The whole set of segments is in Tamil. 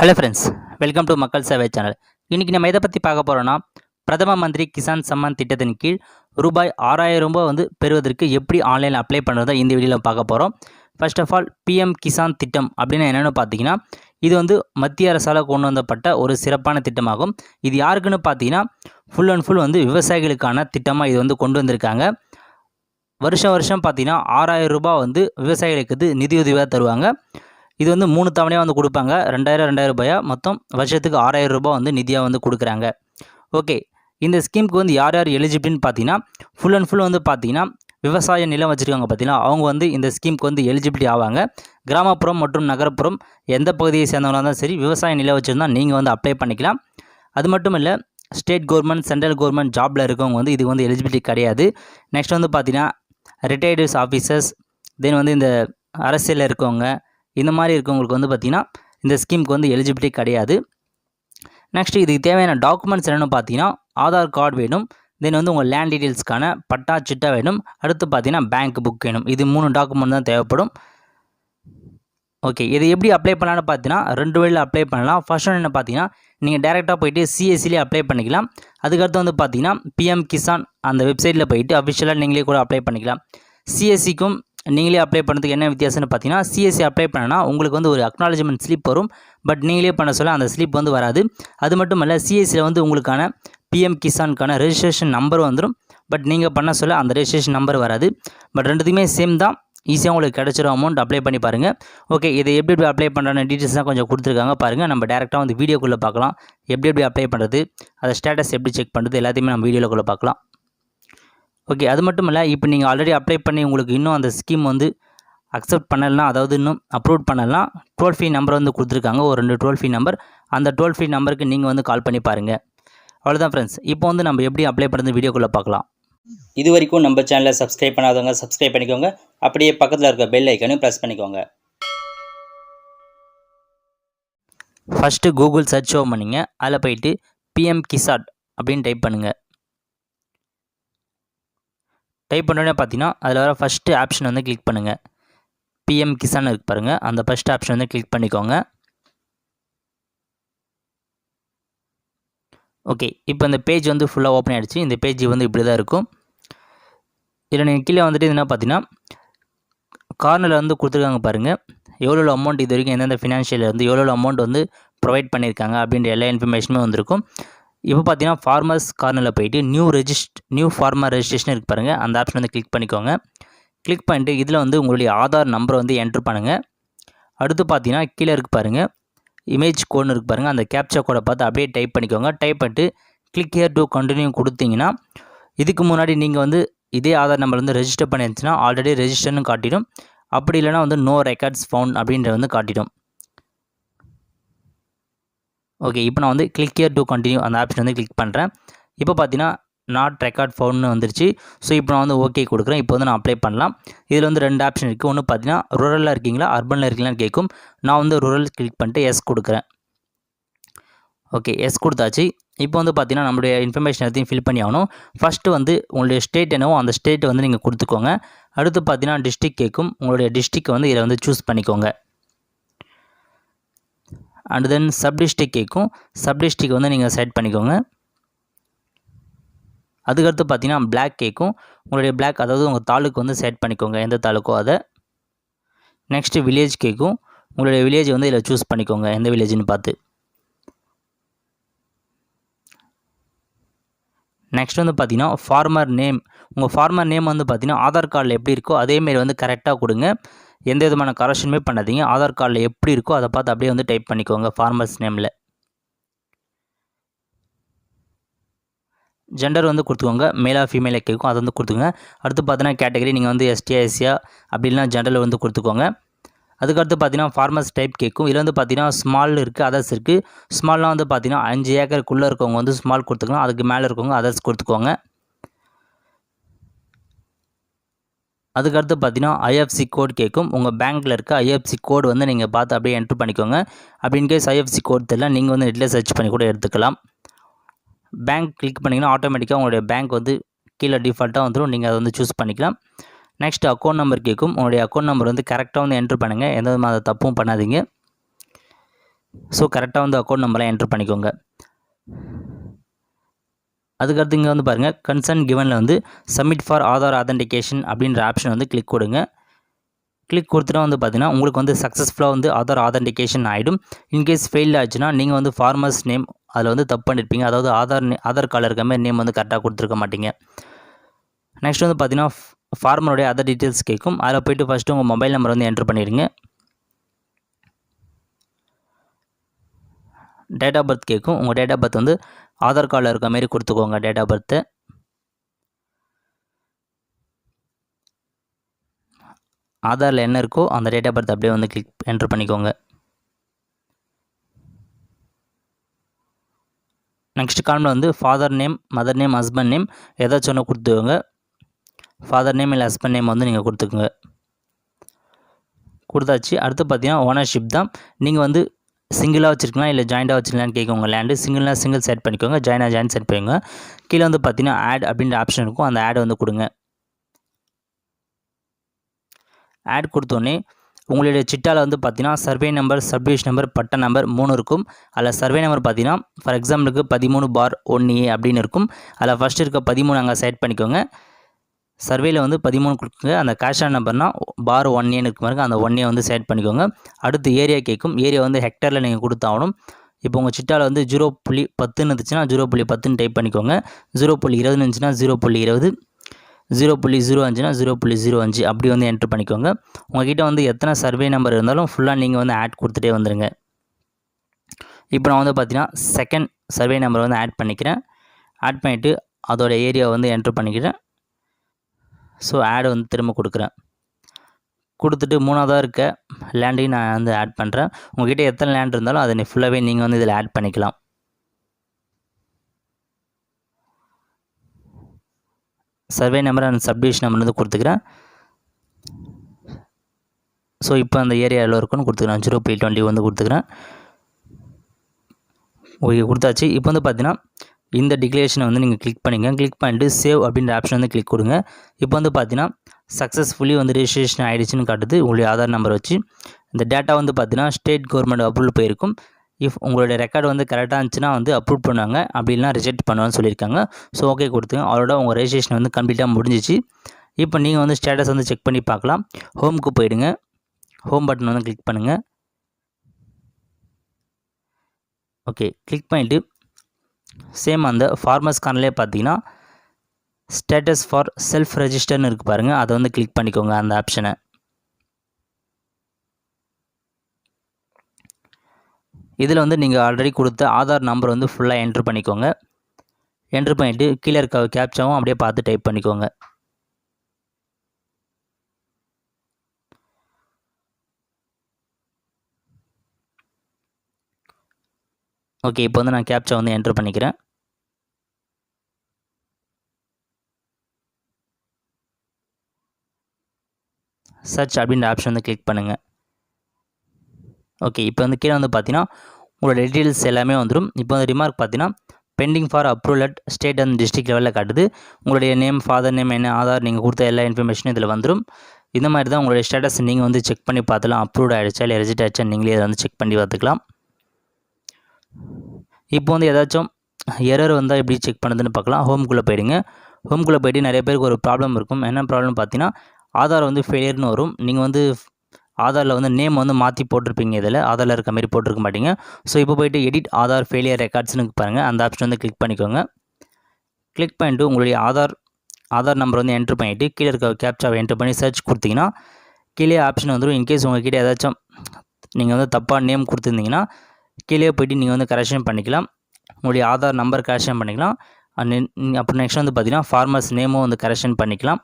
ஹலோ ஃப்ரெண்ட்ஸ் வெல்கம் டு மக்கள் சேவை சேனல் இன்றைக்கி நம்ம எதை பற்றி பார்க்க போகிறோன்னா பிரதம மந்திரி கிசான் சம்மான் திட்டத்தின் கீழ் ரூபாய் ஆறாயிரம் ரூபாய் வந்து பெறுவதற்கு எப்படி ஆன்லைனில் அப்ளை பண்ணுறதை இந்த வீடியோவில் பார்க்க போகிறோம் first of all PM Kisan திட்டம் அப்படின்னு என்னென்னு பார்த்தீங்கன்னா இது வந்து மத்திய அரசால் கொண்டு வந்தப்பட்ட ஒரு சிறப்பான திட்டமாகும். இது யாருக்குன்னு பார்த்தீங்கன்னா ஃபுல் அண்ட் ஃபுல் வந்து விவசாயிகளுக்கான திட்டமாக இது வந்து கொண்டு வந்திருக்காங்க. வருஷம் வருஷம் பார்த்தீங்கன்னா ஆறாயிரம் ரூபாய் வந்து விவசாயிகளுக்கு நிதியுதவியாக தருவாங்க. இது வந்து மூணு தவணையாக வந்து கொடுப்பாங்க. ரெண்டாயிரம் ரெண்டாயிரம் ரூபாயா? மொத்தம் வருஷத்துக்கு ஆறாயிரம் ரூபாய் வந்து நிதியாக வந்து கொடுக்குறாங்க. ஓகே. இந்த ஸ்கீமுக்கு வந்து யார் யார் எலிஜிபிள்னு பார்த்தீங்கன்னா ஃபுல் அண்ட் ஃபுல் வந்து பார்த்தீங்கன்னா விவசாய நிலம் வச்சுருக்காங்க பார்த்தீங்கன்னா அவங்க வந்து இந்த ஸ்கீமுக்கு வந்து எலிஜிபிலிட்டி ஆவாங்க. கிராமப்புறம் மற்றும் நகரப்புறம் எந்த பகுதியை சேர்ந்தவங்களாக இருந்தாலும் சரி விவசாய நிலம் வச்சுருந்தா நீங்கள் வந்து அப்ளை பண்ணிக்கலாம். அது மட்டும் இல்லை ஸ்டேட் கவர்மெண்ட் சென்ட்ரல் கவர்மெண்ட் ஜாபில் இருக்கவங்க வந்து இதுக்கு வந்து எலிஜிபிலிட்டி கிடையாது. நெக்ஸ்ட் வந்து பார்த்தீங்கன்னா ரிட்டையர்ட்ஸ் ஆஃபீஸர்ஸ் தென் வந்து இந்த அரசியலில் இருக்கவங்க இந்த மாதிரி இருக்கவங்களுக்கு வந்து பார்த்திங்கன்னா இந்த ஸ்கீமுக்கு வந்து எலிஜிபிலிட்டி கிடையாது. நெக்ஸ்ட் இதுக்கு தேவையான டாக்குமெண்ட்ஸ் என்னென்னு பார்த்தீங்கன்னா ஆதார் கார்டு வேணும். தென் வந்து உங்கள் லேண்ட் டீட்டெயில்ஸ்க்கான பட்டா சிட்டா வேணும். அடுத்து பார்த்தீங்கன்னா பேங்க் புக் வேணும். இது மூணு டாக்குமெண்ட் தான் தேவைப்படும். ஓகே இது எப்படி அப்ளை பண்ணலான்னு பார்த்தீங்கன்னா ரெண்டு வழியில் அப்ளை பண்ணலாம். ஃபர்ஸ்ட் ஒன்று என்ன பார்த்தீங்கன்னா நீங்கள் டேரெக்டாக போயிட்டு சிஎஸ்சிலே அப்ளை பண்ணிக்கலாம். அதுக்கடுத்து வந்து பார்த்தீங்கன்னா பிஎம் கிசான் அந்த வெப்சைட்டில் போயிட்டு அஃபிஷியலாக நீங்களே கூட அப்ளை பண்ணிக்கலாம். சிஎஸ்சிக்கும் நீங்களே அப்ளை பண்ணுறதுக்கு என்ன வித்தியாசம்னு பார்த்தீங்கன்னா சிஎஸ்சி அப்ளை பண்ணனா உங்களுக்கு வந்து ஒரு அக்னாலஜ்மெண்ட் ஸ்லிப் வரும். பட் நீங்களே பண்ண சொல்ல அந்த ஸ்லிப் வந்து வராது. அது மட்டும் இல்லை சிஎஸ்சியில் வந்து உங்களுக்கான பிஎம் கிசானுக்கான ரெஜிஸ்ட்ரேஷன் நம்பர் வந்துடும் பட் நீங்கள் பண்ண சொல்ல அந்த ரெஜிஸ்ட்ரேஷன் நம்பர் வராது. பட் ரெண்டுத்துக்குமே சேம் தான். ஈஸியாக உங்களுக்கு கிடச்சிரும் அமௌண்ட் அப்ளை பண்ணி பாருங்கள் ஓகே இதை எப்படி எப்படி அப்ளை பண்ணுறான டீட்டெயில்ஸ் தான் கொஞ்சம் கொடுத்துருக்காங்க. பாருங்கள் நம்ம டேரெக்டாக வந்து வீடியோக்குள்ளே பார்க்கலாம். எப்படி எப்படி அப்ளை பண்ணுறது அதை ஸ்டேட்டஸ் எப்படி செக் பண்ணுறது எல்லாத்தையுமே நம்ம வீடியோக்குள்ளே பார்க்கலாம். ஓகே அது மட்டும் இல்லை இப்போ நீங்கள் ஆல்ரெடி அப்ளை பண்ணி உங்களுக்கு இன்னும் அந்த ஸ்கீம் வந்து அக்செப்ட் பண்ணலாம் அதாவது இன்னும் அப்ரூவ் பண்ணலாம். டோல் ஃப்ரீ நம்பர் வந்து கொடுத்துருக்காங்க ஒரு ரெண்டு டோல் ஃப்ரீ நம்பர் அந்த டோல் ஃப்ரீ நம்பருக்கு நீங்கள் வந்து கால் பண்ணி பாருங்கள் அவ்வளோதான் ஃப்ரெண்ட்ஸ் இப்போ வந்து நம்ம எப்படி அப்ளை பண்ணுறது வீடியோக்குள்ளே பார்க்கலாம். இது வரைக்கும் நம்ம சேனலை சப்ஸ்கிரைப் பண்ணாதவங்க சப்ஸ்கிரைப் பண்ணிக்கோங்க. அப்படியே பக்கத்தில் இருக்க பெல் ஐக்கனையும் ப்ரெஸ் பண்ணிக்கோங்க. ஃபஸ்ட்டு கூகுள் சர்ச் ஓம் பண்ணிங்க அதில் போயிட்டு பிஎம் கிசாட் அப்படின்னு டைப் பண்ணுங்கள் டைப் பண்ணோடனே பார்த்தீங்கன்னா அதில் வர ஃபஸ்ட்டு ஆப்ஷன் வந்து கிளிக் பண்ணுங்கள் பிஎம் கிசான் இருக்கு பாருங்கள் அந்த ஃபஸ்ட் ஆப்ஷன் வந்து கிளிக் பண்ணிக்கோங்க. ஓகே இப்போ இந்த பேஜ் வந்து ஃபுல்லாக ஓப்பன் ஆகிடுச்சு இந்த பேஜ் வந்து இப்படி தான் இருக்கும். இதில் நீங்கள் கீழே வந்துட்டு என்ன பார்த்தீங்கன்னா கார்னரில் வந்து கொடுத்துருக்காங்க பாருங்கள் எவ்வளோ அமௌண்ட் இது வரைக்கும் எந்தெந்த ஃபினான்ஷியலில் வந்து எவ்வளோ அமௌண்ட் வந்து ப்ரொவைட் பண்ணியிருக்காங்க அப்படின்ற எல்லா இன்ஃபர்மேஷனுமே வந்திருக்கும். இப்போ பார்த்தீங்கன்னா ஃபார்மர்ஸ் கார்னரில் போயிட்டு new register new farmer registration இருக்கு பாருங்கள் அந்த ஆப்ஷன் வந்து கிளிக் பண்ணிக்கோங்க. கிளிக் பண்ணிட்டு இதில் வந்து உங்களுடைய ஆதார் நம்பரை வந்து என்ட்ரு பண்ணுங்கள் அடுத்து பார்த்தீங்கன்னா கீழே இருக்கு பாருங்கள் இமேஜ் கோட்னு இருக்கு பாருங்கள் அந்த கேப்சா கோடை பார்த்து அப்படியே டைப் பண்ணிக்கோங்க. டைப் பண்ணிட்டு கிளிக் ஹியர் டு கண்டினியூ கொடுத்தீங்கன்னா இதுக்கு முன்னாடி நீங்கள் வந்து இதே ஆதார் நம்பர் வந்து ரெஜிஸ்டர் பண்ணியிருந்துச்சுன்னா ஆல்ரெடி ரெஜிஸ்டர்னு காட்டிடும். அப்படி இல்லைனா வந்து நோ ரெக்கார்ட்ஸ் ஃபவுண்ட் அப்படின்ற வந்து காட்டிடும். ஓகே இப்போ நான் வந்து கிளிக் ஹியர் டு கண்டினியூ அந்த ஆப்ஷன் வந்து கிளிக் பண்ணுறேன் இப்போ பார்த்தீங்கன்னா நாட் ரெக்கார்ட் ஃபோன்னு வந்துருச்சு. ஸோ இப்போ நான் வந்து ஓகே கொடுக்குறேன். இப்போ வந்து நான் அப்ளை பண்ணலாம். இதில் வந்து ரெண்டு ஆப்ஷன் இருக்குது ஒன்று பார்த்தீங்கன்னா ரூரலில் இருக்கீங்களா? அர்பனில் இருக்கீங்களான்னு கேட்கும் நான் வந்து ரூரல் கிளிக் பண்ணிட்டு எஸ் கொடுக்குறேன். ஓகே எஸ் கொடுத்தாச்சு. இப்போ வந்து பார்த்தீங்கன்னா நம்மளுடைய இன்ஃபர்மேஷன் எல்லாத்தையும் ஃபில் பண்ணி ஆகணும். ஃபஸ்ட்டு வந்து உங்களுடைய ஸ்டேட் என்னவோ அந்த ஸ்டேட்டை வந்து நீங்கள் கொடுத்துக்கோங்க. அடுத்து பார்த்தீங்கன்னா டிஸ்ட்ரிக் கேட்கும் உங்களுடைய டிஸ்ட்ரிக்கை வந்து இதில் வந்து சூஸ் பண்ணிக்கோங்க. அண்ட் தென் சப் டிஸ்ட்ரிக் கேட்கும் சப் டிஸ்ட்ரிக் வந்து நீங்கள் செலக்ட் பண்ணிக்கோங்க. அதுக்கடுத்து பார்த்தீங்கன்னா பிளாக் கேட்கும் உங்களுடைய பிளாக் அதாவது உங்கள் தாலுக்கு வந்து செட் பண்ணிக்கோங்க. எந்த தாலுக்கோ அதை. நெக்ஸ்ட்டு வில்லேஜ் கேட்கும் உங்களுடைய வில்லேஜ் வந்து இதில் சூஸ் பண்ணிக்கோங்க. எந்த வில்லேஜ்னு பார்த்து. நெக்ஸ்ட் வந்து பார்த்தீங்கன்னா ஃபார்மர் நேம் உங்கள் ஃபார்மர் நேம் வந்து பார்த்தீங்கன்னா ஆதார் கார்டில் எப்படி இருக்கோ அதேமாரி வந்து கரெக்டாக கொடுங்க. எந்த விதமான கரெக்ஷனுமே பண்ணாதீங்க. ஆதார் கார்டில் எப்படி இருக்கோ அதை பார்த்து அப்படியே வந்து டைப் பண்ணிக்கோங்க ஃபார்மர்ஸ் நேமில் ஜெண்டர் வந்து கொடுத்துக்கோங்க. மேலா ஃபீமேலாக கேட்கும். அதை வந்து கொடுத்துக்கோங்க. அடுத்து பார்த்தீங்கன்னா கேட்டகரி நீங்கள் வந்து எஸ்டியா அப்படி அப்படின்னா ஜெண்டரில் வந்து கொடுத்துக்கோங்க. அதுக்கடுத்து பார்த்தீங்கன்னா ஃபார்மர்ஸ் டைப் கேட்கும். இதில் வந்து பார்த்தீங்கன்னா ஸ்மால் இருக்குது அதர்ஸ் இருக்குது ஸ்மால்லாம் வந்து பார்த்தீங்கன்னா அஞ்சு ஏக்கருக்குள்ளே இருக்கவங்க வந்து ஸ்மால் கொடுத்துக்கலாம். அதுக்கு மேலே இருக்கவங்க அதர்ஸ் கொடுத்துக்கோங்க. அதுக்கடுத்து பார்த்தீங்கன்னா ஐஎஃப்சி கோட் கேட்கும் உங்கள் பேங்க்கில் இருக்க ஐஎஃப்சி கோடு வந்து நீங்கள் பார்த்து அப்படியே என்ட்ரு பண்ணிக்கோங்க. அப்படி இன்கேஸ் ஐஎஃப்சி கோட் தெரியல நீங்கள் வந்து நெட்டில் சர்ச் பண்ணி கூட எடுத்துக்கலாம். பேங்க் கிளிக் பண்ணிங்கன்னா ஆட்டோமேட்டிக்காக உங்களுடைய பேங்க் வந்து கீழே டிஃபால்ட்டாக வந்துடும் நீங்கள் அதை வந்து சூஸ் பண்ணிக்கலாம். நெக்ஸ்ட் அக்கௌண்ட் நம்பர் கேட்கும் உங்களுடைய அக்கௌண்ட் நம்பர் வந்து கரெக்டாக வந்து என்ட்ரு பண்ணுங்கள் எந்த விதமான தப்பும் பண்ணாதீங்க. ஸோ கரெக்டாக வந்து அக்கௌண்ட் நம்பரை என்ட்ரு பண்ணிக்கோங்க. அதுக்கடுத்து இங்கே வந்து பாருங்கள் கன்சர்ன் கிவனில் வந்து சப்மிட் ஃபார் ஆதார் ஆதென்டிகேஷன் அப்படின்ற ஆப்ஷன் வந்து கிளிக் கொடுங்க. கிளிக் கொடுத்துட்டா வந்து பார்த்தீங்கன்னா உங்களுக்கு வந்து சக்ஸஸ்ஃபுல்லாக வந்து ஆதார் ஆதென்டிகேஷன் ஆகிடும் இன்கேஸ் ஃபெயில் ஆச்சுன்னா நீங்கள் வந்து ஃபார்மர்ஸ் நேம் அதில் வந்து தப்பு பண்ணியிருப்பீங்க அதாவது ஆதார் ஆதார் கார்டில் இருக்க மாதிரி நேம் வந்து கரெக்டாக கொடுத்துருக்க மாட்டீங்க. நெக்ஸ்ட் வந்து பார்த்தீங்கன்னா ஃபார்மருடைய அதர் டீட்டெயில்ஸ் கேட்கும் அதில் போய்ட்டு ஃபஸ்ட்டு உங்கள் மொபைல் நம்பர் வந்து என்ட்ரு பண்ணிடுங்க. டேட் ஆஃப் பர்த் கேட்கும் உங்கள் டேட் ஆஃப் பர்த் வந்து ஆதார் கார்டில் இருக்க மாதிரி கொடுத்துக்கோங்க டேட் ஆஃப் பர்த்து ஆதாரில் என்ன இருக்கோ அந்த டேட் ஆஃப் பர்த் அப்படியே வந்து கிளிக் என்ட்ரு பண்ணிக்கோங்க. நெக்ஸ்ட் காலமில் வந்து father name mother name husband name ஏதாச்சும் ஒன்று கொடுத்துக்கோங்க. ஃபாதர் நேம் இல்லை ஹஸ்பண்ட் நேம் வந்து நீங்கள் கொடுத்துக்கோங்க. கொடுத்தாச்சு. அடுத்து பார்த்தீங்கன்னா ஓனர்ஷிப் தான். நீங்கள் வந்து சிங்கிளாக வச்சுருக்கலாம் இல்லை ஜாயிண்டாக வச்சுருக்கலாம்னு கேட்குங்க. லேண்டு சிங்கிள்னா சிங்கிள் செட் பண்ணிக்கோங்க. ஜாயினாக ஜாயின் செட் பண்ணிக்கோங்க. கீழே வந்து பார்த்தீங்கன்னா ஆட் அப்படின்ற ஆப்ஷன் இருக்கும். அந்த ஆட் வந்து கொடுங்க. ஆட் கொடுத்தோன்னே உங்களுடைய சிட்டாவில் வந்து பார்த்தீங்கன்னா survey number subdivision number patta number மூணு இருக்கும். அதில் சர்வே நம்பர் பார்த்தீங்கன்னா ஃபார் எக்ஸாம்பிளுக்கு பதிமூணு பார் ஒன்று ஏ அப்படின்னு இருக்கும். அதில் ஃபஸ்ட்டு இருக்க பதிமூணு அங்கே செட் பண்ணிக்கோங்க. சர்வேயில் வந்து பதிமூணு கொடுக்குங்க. அந்த கேஷான நம்பர்னால் நம்பர்னா பார் ஒன் ஏன்னு இருக்கு அந்த ஒன் ஏ வந்து செட் பண்ணிக்கோங்க. அடுத்து ஏரியா கேட்கும் ஏரியா வந்து ஹெக்டரில் நீங்கள் கொடுத்தாகணும். இப்போ உங்கள் சிட்டாவில் வந்து ஜீரோ புள்ளி பத்துன்னு இருந்துச்சுன்னா ஜீரோ புள்ளி பத்துன்னு டைப் பண்ணிக்கோங்க. ஜீரோ புள்ளி இருபதுன்னு இருந்துச்சுன்னா ஜீரோ புள்ளி இருபது. ஜீரோ புள்ளி ஜீரோ அஞ்சுனா ஜீரோ புள்ளி ஜீரோ அஞ்சு. அப்படி வந்து என்ட்ரு பண்ணிக்கோங்க. உங்ககிட்ட வந்து எத்தனை சர்வே நம்பர் இருந்தாலும் ஃபுல்லாக நீங்கள் வந்து ஆட் கொடுத்துட்டே வந்துடுங்க இப்போ நான் வந்து பார்த்தீங்கன்னா செகண்ட் சர்வே நம்பர் வந்து ஆட் பண்ணிக்கிறேன். ஆட் பண்ணிவிட்டு அதோட ஏரியாவை வந்து என்ட்ரு பண்ணிக்கிறேன். ஸோ ஆடு வந்து திரும்ப கொடுக்குறேன். கொடுத்துட்டு மூணாவதாக இருக்க லேண்டையும் நான் வந்து ஆட் பண்ணுறேன் உங்ககிட்ட எத்தனை லேண்ட் இருந்தாலும் அதை ஃபுல்லாகவே நீங்கள் வந்து இதில் ஆட் பண்ணிக்கலாம். Survey number and subdivision number வந்து கொடுத்துக்கிறேன். ஸோ இப்போ அந்த ஏரியா எவ்வளோ இருக்குன்னு கொடுத்துக்கிறேன். ஜீரோ பி டுவெண்ட்டி வந்து கொடுத்துக்கிறேன். ஓகே கொடுத்தாச்சு. இப்போ வந்து பார்த்தீங்கன்னா இந்த டிக்ளரேஷனை வந்து நீங்கள் கிளிக் பண்ணிங்க. கிளிக் பண்ணிட்டு சேவ் அப்படின்ற ஆப்ஷன் வந்து கிளிக் கொடுங்க. இப்போ வந்து பார்த்தீங்கன்னா சக்ஸஸ்ஃபுல்லி வந்து ரிஜிஸ்ட்ரேஷன் ஆகிடுச்சின்னு காட்டுது உங்களுடைய ஆதார் நம்பர் வச்சு. இந்த டேட்டா வந்து பார்த்தீங்கன்னா ஸ்டேட் கவர்மெண்ட் அப்ரூவல் போயிருக்கும். இஃப் உங்களுடைய ரெக்கார்டு வந்து கரெக்டாக இருந்துச்சுன்னா வந்து அப்ரூவ் பண்ணுவாங்க. அப்படி இல்லைனா ரிஜெக்ட் பண்ணுவான்னு சொல்லியிருக்காங்க. ஸோ ஓகே கொடுத்துங்க. அவரோட உங்கள் ரெஜிஸ்ட்ரேஷன் வந்து கம்ப்ளீட்டாக முடிஞ்சிச்சு. இப்போ நீங்கள் வந்து ஸ்டேட்டஸ் வந்து செக் பண்ணி பார்க்கலாம். ஹோம்க்கு போயிடுங்க. ஹோம் பட்டன் வந்து கிளிக் பண்ணுங்கள் ஓகே கிளிக் பண்ணிவிட்டு சேம் அந்த ஃபார்மர்ஸ் பார்த்தீங்கன்னா ஸ்டேட்டஸ் ஃபார் செல்ஃப் ரெஜிஸ்டர்னு இருக்குது பாருங்கள் அதை வந்து கிளிக் பண்ணிக்கோங்க அந்த ஆப்ஷனை இதில் வந்து நீங்கள் ஆல்ரெடி கொடுத்த ஆதார் நம்பர் வந்து ஃபுல்லாக என்ட்ரு பண்ணிக்கோங்க. என்ட்ரு பண்ணிவிட்டு கீழே இருக்க கேப்சாவும் அப்படியே பார்த்து டைப் பண்ணிக்கோங்க. ஓகே இப்போ வந்து நான் கேப்சா வந்து என்ட்ரு பண்ணிக்கிறேன். சர்ச் அப்படின்ற ஆப்ஷன் வந்து கிளிக் பண்ணுங்கள் ஓகே இப்போ வந்து கீழே வந்து பார்த்தீங்கன்னா உங்களோட டீட்டெயில்ஸ் எல்லாமே வந்துடும் இப்போ வந்து ரிமார்க் பார்த்தீங்கன்னா pending for approval at state and district லெவலில் காட்டுது. உங்களுடைய நேம் ஃபாதர் நேம் என்ன ஆதார் நீங்கள் கொடுத்த எல்லா இன்ஃபர்மேஷனும் இதில் வந்துடும் இந்த மாதிரி தான் உங்களுடைய ஸ்டேட்டஸ் நீங்கள் வந்து செக் பண்ணி பார்த்துலாம் அப்ரூவ்ட் ஆகிடுச்சா இல்லை ரெஜிஸ்ட் ஆகிடுச்சா நீங்களே இதை வந்து செக் பண்ணி பார்த்துக்கலாம். இப்போ வந்து ஏதாச்சும் எரர் வந்தால் எப்படி செக் பண்ணுதுன்னு பார்க்கலாம். ஹோம்குள்ளே போயிடுங்க. ஹோம்குள்ளே போய்ட்டு நிறைய பேருக்கு ஒரு ப்ராப்ளம் இருக்கும். என்ன ப்ராப்ளம் பார்த்தீங்கன்னா ஆதார் வந்து ஃபெயிலியர்னு வரும். நீங்கள் வந்து ஆதாரில் வந்து நேம் வந்து மாற்றி போட்டிருப்பீங்க இதில். ஆதாரில் இருக்க மாதிரி போட்டிருக்க மாட்டீங்க. ஸோ இப்போ போயிட்டு எடிட் ஆதார் ஃபெயிலியர் ரெக்கார்ட்ஸ்னு பாருங்கள் அந்த ஆப்ஷன் வந்து கிளிக் பண்ணிக்கோங்க. கிளிக் பண்ணிட்டு உங்களுடைய ஆதார் ஆதார் நம்பர் வந்து என்ட்ரு பண்ணிவிட்டு கீழே இருக்க கேப்சாவை என்ட்ரு பண்ணி சர்ச் கொடுத்தீங்கன்னா கீழே ஆப்ஷன் வந்துடும் இன்கேஸ் உங்ககிட்ட ஏதாச்சும் நீங்கள் வந்து தப்பாக நேம் கொடுத்துருந்தீங்கன்னா கீழே போயிட்டு நீங்கள் வந்து கரெக்ஷன் பண்ணிக்கலாம். உங்களுடைய ஆதார் நம்பர் கரெக்ஷன் பண்ணிக்கலாம். அப்புறம் நெக்ஸ்ட் வந்து பார்த்தீங்கன்னா ஃபார்மர்ஸ் நேமும் வந்து கரெக்ஷன் பண்ணிக்கலாம்.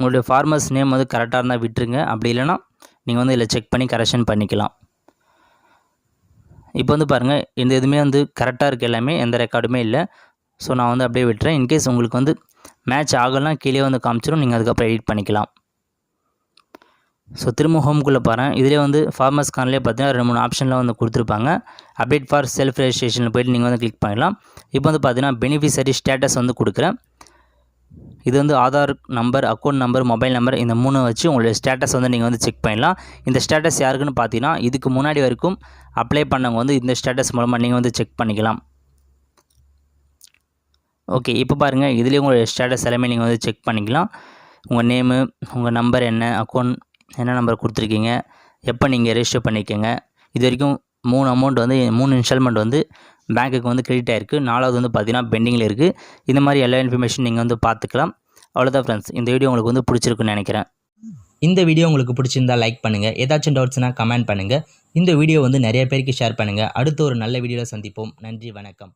உங்களுடைய ஃபார்மர்ஸ் நேம் வந்து கரெக்டாக இருந்தால் விட்டுருங்க. அப்படி இல்லைன்னா நீங்கள் வந்து இதில் செக் பண்ணி கரெக்ஷன் பண்ணிக்கலாம். இப்போ வந்து பாருங்கள் இந்த எதுவுமே வந்து கரெக்டாக இருக்குது எல்லாமே எந்த ரெக்கார்டுமே இல்லை. ஸோ நான் வந்து அப்படியே விட்டுறேன். இன்கேஸ் உங்களுக்கு வந்து மேட்ச் ஆகலாம் கீழே வந்து காமிச்சிடும் நீங்கள் அதுக்கப்புறம் எடிட் பண்ணிக்கலாம். ஸோ திரும்ப ஹோம்குள்ளே பாருங்கள் இதிலே வந்து ஃபார்மர்ஸ் கான்லேயே பார்த்தீங்கன்னா ரெண்டு மூணு ஆப்ஷனில் வந்து கொடுத்துருப்பாங்க. அப்டேட் ஃபார் செல்ஃப் ரெஜிஸ்ட்ரேஷனில் போயிட்டு நீங்கள் வந்து கிளிக் பண்ணிடலாம். இப்போ வந்து பார்த்தீங்கன்னா பெனிஃபிஷரி ஸ்டேட்டஸ் வந்து கொடுக்குறேன். இது வந்து Aadhaar number account number mobile number இந்த மூணு வச்சு உங்களுடைய ஸ்டேட்டஸ் வந்து நீங்கள் வந்து செக் பண்ணலாம் இந்த ஸ்டேட்டஸ் யாருக்குன்னு பார்த்தீங்கன்னா இதுக்கு முன்னாடி வரைக்கும் அப்ளை பண்ணவங்க வந்து இந்த ஸ்டேட்டஸ் மூலமாக நீங்கள் வந்து செக் பண்ணிக்கலாம். ஓகே இப்போ பாருங்கள் இதுலேயும் உங்களுடைய ஸ்டேட்டஸ் எல்லாமே நீங்கள் வந்து செக் பண்ணிக்கலாம். உங்கள் நேமு உங்கள் நம்பர் என்ன அக்கௌண்ட் என்ன நம்பர் கொடுத்துருக்கீங்க? எப்போ நீங்கள் ரெஜிஸ்டர் பண்ணிக்கோங்க இது வரைக்கும் மூணு அமௌண்ட் வந்து மூணு இன்ஸ்டால்மெண்ட் வந்து பேங்க்குக்கு வந்து கிரெடிட் ஆகிருக்கு நாலாவது வந்து பார்த்திங்கன்னா பெண்டிங்கில் இருக்குது இந்த மாதிரி எல்லா இன்ஃபர்மேஷன் நீங்கள் வந்து பார்த்துக்கலாம். அவ்வளோதான் ஃப்ரெண்ட்ஸ் இந்த வீடியோ உங்களுக்கு வந்து பிடிச்சிருக்குன்னு நினைக்கிறேன். இந்த வீடியோ உங்களுக்கு பிடிச்சிருந்தா லைக் பண்ணுங்கள் ஏதாச்சும் டவுட்ஸ்னால் கமெண்ட் பண்ணுங்கள் இந்த வீடியோ வந்து நிறைய பேருக்கு ஷேர் பண்ணுங்கள் அடுத்த ஒரு நல்ல வீடியோவில் சந்திப்போம். நன்றி வணக்கம்.